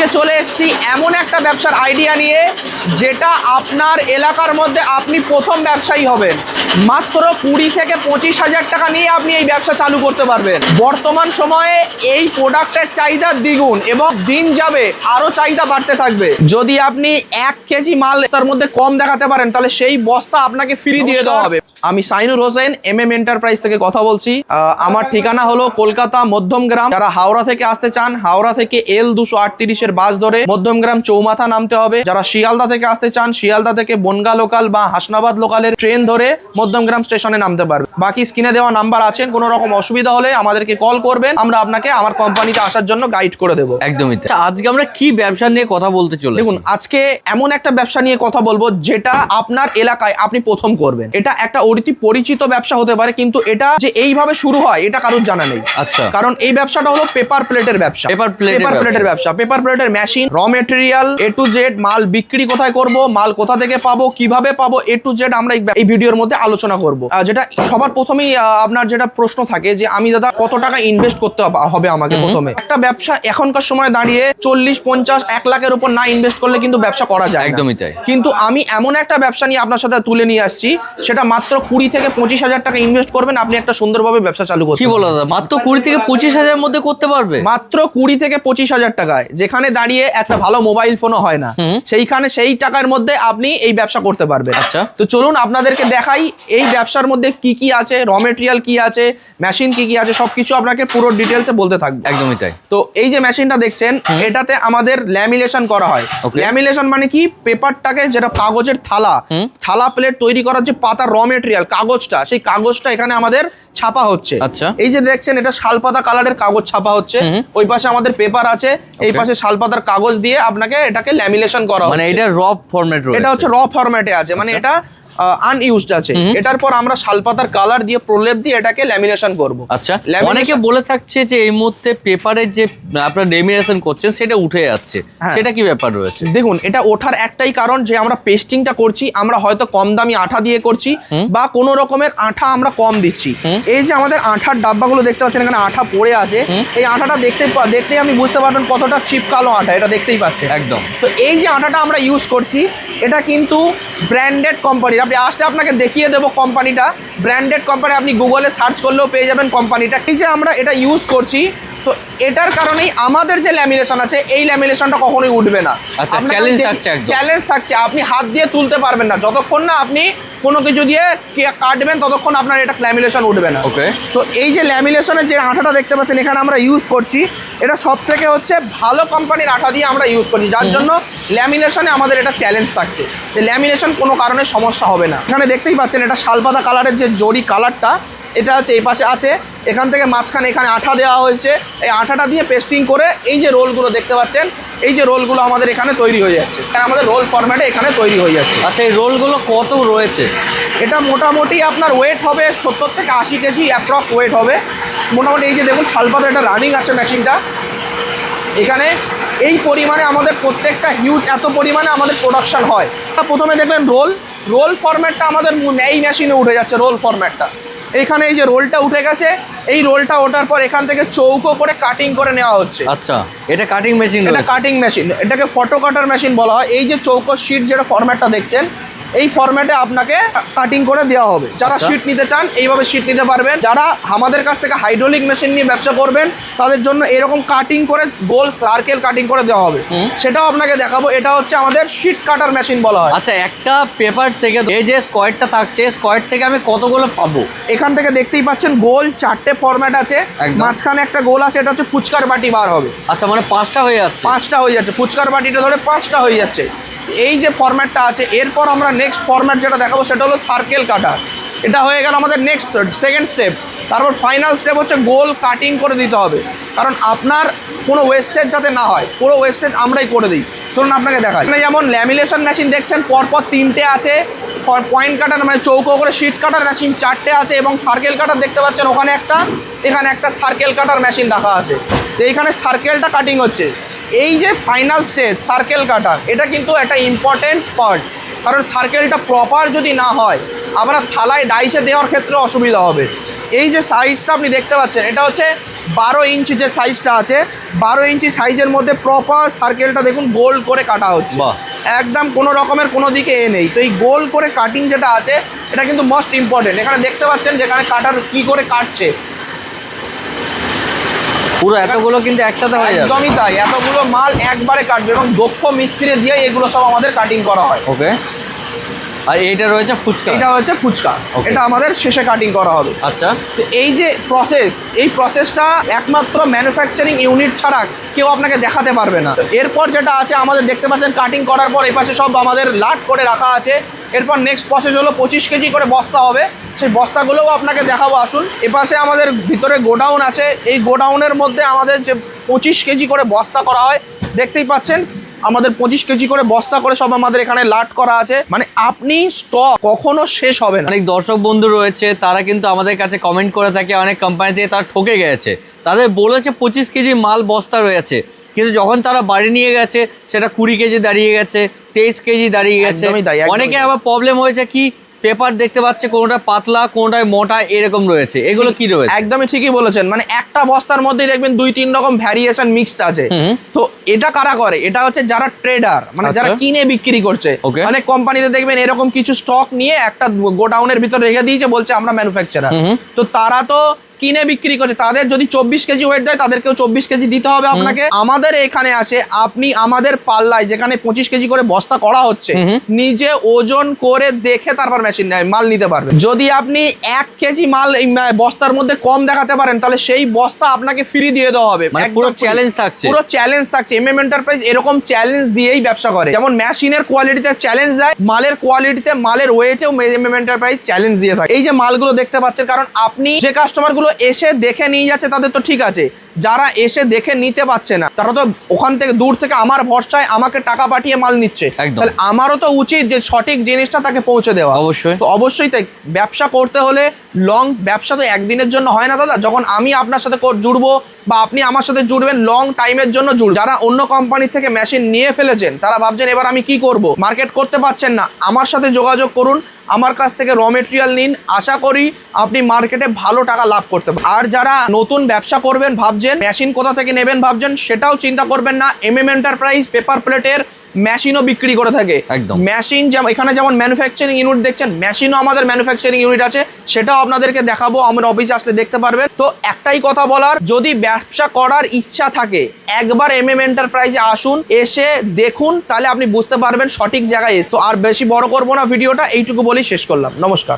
আজকে চলে এসেছি এমন একটা ব্যবসার আইডিয়া নিয়ে যেটা আপনার এলাকার মধ্যে আপনি প্রথম ব্যবসায়ী হবেন। মাত্র কুড়ি থেকে পঁচিশ হাজার টাকা নিয়ে আপনি এই ব্যবসা চালু করতে পারবেন। বর্তমান সময়ে এই প্রোডাক্টের চাহিদা দ্বিগুণ এবং দিন যাবে আরও চাহিদা বাড়তে থাকবে। যদি আপনি এক কেজি মাল তার মধ্যে কম দেখাতে পারেন তাহলে সেই বস্তা আপনাকে ফ্রি দিয়ে দেওয়া হবে। আমি Sainur Hossain M M enterprise থেকে কথা বলছি। আমার ঠিকানা হলো কলকাতা মধ্যমগ্রাম। যারা হাওড়া থেকে আসতে চান হাওড়া থেকে এল দুশো আটত্রিশের বাস ধরে মধ্যমগ্রাম চৌমাথা নামতে হবে। যারা শিয়ালদা থেকে আসতে চান শিয়ালদা থেকে বনগা লোকাল বা হাসনাবাদ লোকালের ট্রেন ধরে মধ্যমগ্রাম স্টেশনে নামতে পারবে। বাকি স্ক্রিনে দেওয়া নাম্বার আছেন কোনো রকম অসুবিধা হলে আমাদেরকে কল করবেন। আমরা আপনাকে আমার কোম্পানিতে আসার জন্য গাইড করে দেবো। একদমই আচ্ছা, আজকে আমরা কি ব্যবসা নিয়ে কথা বলতে চলে দেখুন আজকে এমন একটা ব্যবসা নিয়ে কথা বলব যেটা আপনার এলাকায় আপনি প্রথম করবেন। এটা একটা অতি পরিচিত ব্যবসা হতে পারে কিন্তু এটা যে এইভাবে শুরু হয় এটা কারোর জানা নেই। আচ্ছা। কারণ এই ব্যবসাটা হলো পেপার প্লেটের ব্যবসা। plate এর পেপার প্লেটের ব্যবসা। পেপার প্লেটের machine raw material A to Z মাল বিক্রি কোথায় করব মাল কোথা থেকে পাবো কীভাবে পাবো এ টু জেড আমরা এই- ভিডিওর মধ্যে আলোচনা করব। যেটা সবার প্রথমেই আপনার যেটা প্রশ্ন থাকে যে আমি দাদা কত টাকা ইনভেস্ট করতে হবে- আমাকে প্রথমে? একটা ব্যবসা এখনকার সময় দাঁড়িয়ে চল্লিশ পঞ্চাশ এক লাখের উপর না ইনভেস্ট করলে কিন্তু ব্যবসা করা যায়। একদমই তাই। কিন্তু আমি এমন একটা ব্যবসা নিয়ে আপনার সাথে তুলে নিয়ে আসছি সেটা মাত্র কুড়ি থেকে পঁচিশ হাজার টাকা ইনভেস্ট করবেন আপনি একটা সুন্দরভাবে ব্যবসা চালু করতে কি বলো দাদা? মাত্র কুড়ি থেকে পঁচিশ হাজারের মধ্যে করতে পারবে? মাত্র কুড়ি থেকে পঁচিশ হাজার টাকায় যেখানে দাঁড়িয়ে একটা ভালো মোবাইল ফোনও হয় না। সেইখানে সেই টাকার মধ্যে আপনি এই ব্যবসা করতে পারবেন। আচ্ছা। তো চলুন আপনাদেরকে দেখাই এই ব্যবসার মধ্যে কি কি আছে র মেটেরিয়াল কি আছে মেশিন কি কি আছে সবকিছু আপনাকে পুরো ডিটেলসে বলতে থাকবে। একদমই তাই। তো এই যে মেশিনটা দেখছেন এটাতে আমাদের ল্যামিনেশন করা হয়. ল্যামিনেশন মানে কি? পেপারটাকে যেটা কাগজের থালা থালা প্লেট তৈরি করার যে পাতা র মেটেরিয়াল কাগজটা সেই কাগজটা এখানে আমাদের ছাপা হচ্ছে। আচ্ছা। এই যে দেখছেন এটা শালপাতা কালারের কাগজ ছাপা হচ্ছে। ওই পাশে আমাদের পেপার আছে। এই পাশে পাশে শালপাতার কাগজ দিয়ে আপনাকে এটাকে ল্যামিনেশন করা মানে এটা র ফরম্যাট এটা হচ্ছে র ফরম্যাটে আছে। মানে আচ্ছা। এটা আনইউজড আছে। এটার পর আমরা শালপাতার কালার দিয়ে প্রলেপ দিয়ে এটাকে ল্যামিনেশন করব। আচ্ছা অনেকে বলে থাকছে যে এই মুহূর্তে পেপারের যে আপনার লেমিনেশন করছেন সেটা উঠে যাচ্ছে। হ্যাঁ। সেটা কি ব্যাপার রয়েছে? দেখুন এটা ওঠার একটাই কারণ যে আমরা পেস্টিংটা করছি আমরা হয়তো কম দামি আঠা দিয়ে করছি বা কোনো রকমের আঠা আমরা কম দিচ্ছি। এই যে আমাদের আঠার ডাব্বাগুলো দেখতে পাচ্ছেন এখানে আঠা পড়ে আছে। এই আঠাটা দেখতে দেখতেই আমি বুঝতে পারবেন কতটা চিপ কালো আঠা এটা দেখতেই পাচ্ছেন। একদম। তো এই যে আঠাটা আমরা ইউজ করছি এটা কিন্তু ব্র্যান্ডেড কোম্পানি আপনি আসতে আপনাকে দেখিয়ে দেবো কোম্পানিটা ব্র্যান্ডেড কোম্পানি আপনি গুগলে সার্চ করলেও পেয়ে যাবেন কোম্পানিটা এই যে আমরা এটা ইউজ করছি তো এটার কারণেই আমাদের যে ল্যামিনেশন আছে এই ল্যামিনেশনটা কখনোই উঠবে না। আচ্ছা, challenge দেখি- থাকছে চ্যালেঞ্জ থাকছে আপনি হাত দিয়ে তুলতে পারবেন না। যতক্ষণ না আপনি কোনো কিছু দিয়ে কাটবেন ততক্ষণ আপনার এটা ল্যামিনেশন উঠবে না। ওকে তো এই যে ল্যামিনেশনের যে আঠাটা দেখতে পাচ্ছেন এখানে আমরা ইউজ করছি। এটা সব থেকে হচ্ছে ভালো কোম্পানির আঠা দিয়ে আমরা ইউজ করছি যার জন্য ল্যামিনেশনে আমাদের এটা চ্যালেঞ্জ থাকছে। যে ল্যামিনেশন কোনো কারণে সমস্যা হবে না। এখানে দেখতেই পাচ্ছেন এটা শালপাতা কালারের যে জরি কালারটা এটা হচ্ছে এই পাশে আছে। এখান থেকে মাঝখানে এখানে আঠা দেওয়া হয়েছে। এই আঠাটা দিয়ে পেস্টিং করে এই যে রোলগুলো দেখতে পাচ্ছেন এই যে রোলগুলো আমাদের এখানে তৈরি হয়ে যাচ্ছে। আমাদের রোল ফরম্যাটে এখানে তৈরি হয়ে যাচ্ছে। আচ্ছা এই রোলগুলো কত রয়েছে? এটা মোটামুটি আপনার ওয়েট হবে সত্তর থেকে আশি কেজি অ্যাপ্রক্স ওয়েট হবে। মোটামুটি এই যে দেখুন শালপাতা এটা রানিং আছে মেশিনটা এখানে এই পরিমাণে আমাদের প্রত্যেকটা হিউজ এত পরিমাণে আমাদের প্রোডাকশান হয়। তা প্রথমে দেখবেন রোল রোল ফরম্যাটটা আমাদের এই মেশিনে উঠে যাচ্ছে রোল ফরম্যাটটা এখানে এই যে রোলটা উঠে গেছে এই রোলটা ওঠার পর এখান থেকে চৌকো করে কাটিং করে নেওয়া হচ্ছে। আচ্ছা এটা কাটিং মেশিন এটা কাটিং মেশিন এটাকে ফটো কাটার মেশিন বলা হয়। এই যে চৌকো শিট যেটা ফরম্যাটটা দেখছেন এই ফরম্যাটে আপনাকে কাটিং করে দেওয়া হবে। যারা আচ্ছা। শিট নিতে চান এইভাবে শিট নিতে পারবেন। যারা আমাদের কাছ থেকে হাইড্রোলিক মেশিন নিয়ে ব্যবসা করবেন তাদের জন্য এরকম কাটিং করে গোল সার্কেল কাটিং করে দেওয়া হবে। সেটাও আপনাকে দেখাবো। এটা হচ্ছে আমাদের শিট কাটার মেশিন বলা হয়। আচ্ছা একটা পেপার থেকে এই যে স্কোয়ারটা থাকছে স্কোয়ার থেকে আমি কতগুলো পাবো? এখান থেকে দেখতেই পাচ্ছেন গোল চারটে ফরম্যাট আছে। মাঝখানে একটা গোল আছে এটা হচ্ছে ফুচকার বাটি বার হবে। আচ্ছা মানে পাঁচটা হয়ে যাচ্ছে। পাঁচটা হয়ে যাচ্ছে। ফুচকার বাটিটা ধরে পাঁচটা হয়ে যাচ্ছে। এই যে ফরম্যাটটা আছে, এরপর আমরা নেক্সট ফরম্যাট যেটা দেখাবো সেটা হলো সার্কেল কাটা এটা হয়ে গেল আমাদের নেক্সট সেকেন্ড স্টেপ তারপর ফাইনাল স্টেপ হচ্ছে গোল কাটিং করে দিতে হবে। কারণ আপনার কোনো ওয়েস্টেজ যাতে না হয়, পুরো ওয়েস্টেজ আমরাই করে দিই। চলুন আপনাকে দেখাই। এখানে যেমন ল্যামিনেশন মেশিন দেখছেন, পরপর তিনটে আছে। পয়েন্ট কাটার মানে চৌকো করে শিট কাটার মেশিন চারটে আছে এবং সার্কেল কাটার দেখতে পাচ্ছেন ওখানে একটা, এখানে একটা সার্কেল কাটার মেশিন রাখা আছে। তো এইখানে সার্কেলটা কাটিং হচ্ছে। এই যে ফাইনাল স্টেজ সার্কেল কাটার এটা কিন্তু একটা ইম্পর্টেন্ট পার্ট কারণ সার্কেলটা প্রপার যদি না হয় আপনার থালায় ডাইসে দেওয়ার ক্ষেত্রে অসুবিধা হবে। এই যে সাইজটা আপনি দেখতে পাচ্ছেন এটা হচ্ছে বারো ইঞ্চি যে সাইজটা আছে বারো ইঞ্চি সাইজের মধ্যে প্রপার সার্কেলটা দেখুন গোল করে কাটা হচ্ছে। একদম কোনো রকমের কোনো দিকে এ নেই। তো এই গোল করে কাটিং যেটা আছে এটা কিন্তু মোস্ট ইম্পর্টেন্ট এখানে দেখতে পাচ্ছেন যেখানে কাটার কি করে কাটছে। পুরো এতগুলো কিন্তু একসাথে হয়ে যাবে। একদমই তাই এতগুলো মাল একবারে কাটবে এবং দক্ষ মিস্ত্রি দিয়ে এগুলো সব আমাদের কাটিং করা হয়। ওকে আর এইটা রয়েছে ফুচকা? এটা হচ্ছে ফুচকা। এটা আমাদের শেষে কাটিং করা হবে। আচ্ছা। তো এই যে প্রসেস এই প্রসেসটা একমাত্র ম্যানুফ্যাকচারিং ইউনিট ছাড়া কেউ আপনাকে দেখাতে পারবে না। এরপর যেটা আছে আমাদের দেখতে পাচ্ছেন কাটিং করার পর এই পাশে সব আমাদের লাট করে রাখা আছে। এরপর নেক্সট প্রসেস হলো পঁচিশ কেজি করে বস্তা হবে। সেই বস্তাগুলোও আপনাকে দেখাবো আসুন। এপাশে আমাদের ভিতরে গোডাউন আছে। এই গোডাউনের মধ্যে আমাদের যে পঁচিশ কেজি করে বস্তা করা হয় দেখতেই পাচ্ছেন। আমাদের পঁচিশ কেজি করে বস্তা করে সব আমাদের এখানে লাট করা আছে। মানে আপনি স্টক কখনো শেষ হবে না। অনেক দর্শক বন্ধু রয়েছে তারা কিন্তু আমাদের কাছে কমেন্ট করে থাকে অনেক কোম্পানি থেকে তারা ঠকে গেছে। তাদের বলেছে পঁচিশ কেজি মাল বস্তা রয়েছে কিন্তু যখন তারা বাড়ি নিয়ে গেছে সেটা কুড়ি কেজি দাঁড়িয়ে গেছে তেইশ কেজি দাঁড়িয়ে গেছে। অনেকে আবার প্রবলেম হয়েছে কি পেপার দেখতে পাচ্ছে কোনটা পাতলা কোনোটায় মোটা এরকম রয়েছে। এগুলো কি রয়েছে? একদমই ঠিকই বলেছেন। মানে একটা বস্তার মধ্যে দেখবেন দুই তিন রকম ভ্যারিয়েশন মিক্সড আছে। তো এটা কারা করে? এটা হচ্ছে যারা ট্রেডার মানে যারা আচ্ছা। কিনে বিক্রি করছে. অনেক কোম্পানিতে দেখবেন এরকম কিছু স্টক নিয়ে একটা গোডাউনের ভিতর রেখে দিয়েছে বলছে আমরা ম্যানুফ্যাকচারার। তো তারা তো কিনে বিক্রি করছে। তাদের যদি চব্বিশ কেজি ওয়েট দেয় তাদেরকেও চব্বিশ কেজি দিতে হবে আপনাকে। আমাদের এখানে আসে আপনি আমাদের পাল্লায় যেখানে পঁচিশ কেজি করে বস্তা করা হচ্ছে। নিজে ওজন করে দেখে তারপর মেশিন নেয় মাল নিতে পারবেন। যদি আপনি এক কেজি মাল বস্তার মধ্যে কম দেখাতে পারেন তাহলে সেই বস্তা আপনাকে ফ্রি দিয়ে দেওয়া হবে। মানে পুরো চ্যালেঞ্জ থাকছে। পুরো চ্যালেঞ্জ থাকছে। এম এমএম এন্টারপ্রাইজ এরকম চ্যালেঞ্জ দিয়েই ব্যবসা করে। যেমন মেশিনের কোয়ালিটিতে চ্যালেঞ্জ দেয় মালের কোয়ালিটিতে মালের ওয়েটেও এমএম এন্টারপ্রাইজ চ্যালেঞ্জ দিয়ে থাকে। এই যে মালগুলো দেখতে পাচ্ছেন কারণ আপনি যে কাস্টমারগুলো এসে দেখে নিয়ে যাচ্ছে তাদের তো ঠিক আছে। যারা এসে দেখে নিতে পারছে না তারা তো ওখান থেকে দূর থেকে আমার ভরসায় আমাকে টাকা পাঠিয়ে মাল নিচ্ছে। তাহলে আমারও তো উচিত যে সঠিক জিনিসটা তাকে পৌঁছে দেওয়া। অবশ্যই। তো অবশ্যই তাই ব্যবসা করতে হলে লং ব্যবসা তো একদিনের জন্য হয় না দাদা। যখন আমি আপনার সাথে জুড়বো বা আপনি আমার সাথে জুড়বেন লং টাইমের জন্য জুড়। যারা অন্য কোম্পানি থেকে মেশিন নিয়ে ফেলেছেন, তারা ভাবছেন এবার আমি কি করব? মার্কেট করতে পারছেন না। আমার সাথে যোগাযোগ করুন, আমার কাছ থেকে র মেটেরিয়াল নিন। আশা করি আপনি মার্কেটে ভালো টাকা লাভ করতে পারেন আর যারা নতুন ব্যবসা করবেন, ভাবছেন মেশিন কোথা থেকে নেবেন, ভাবছেন, সেটাও চিন্তা করবেন না। এম এম এন্টারপ্রাইজ পেপার প্লেটের মেশিনও বিক্রি করে থাকে। একদম। মেশিন যেমন এখানে যেমন ম্যানুফ্যাকচারিং ইউনিট দেখছেন মেশিনও আমাদের ম্যানুফ্যাকচারিং ইউনিট আছে সেটাও আপনাদেরকে দেখাবো আমার অফিসে আসলে দেখতে পারবেন। তো একটাই কথা বলার যদি ব্যবসা করার ইচ্ছা থাকে একবার এম এম এন্টারপ্রাইজে আসুন এসে দেখুন তাহলে আপনি বুঝতে পারবেন সঠিক জায়গায় এসে। তো আর বেশি বড় করব না ভিডিওটা এইটুকু বলেই শেষ করলাম। নমস্কার।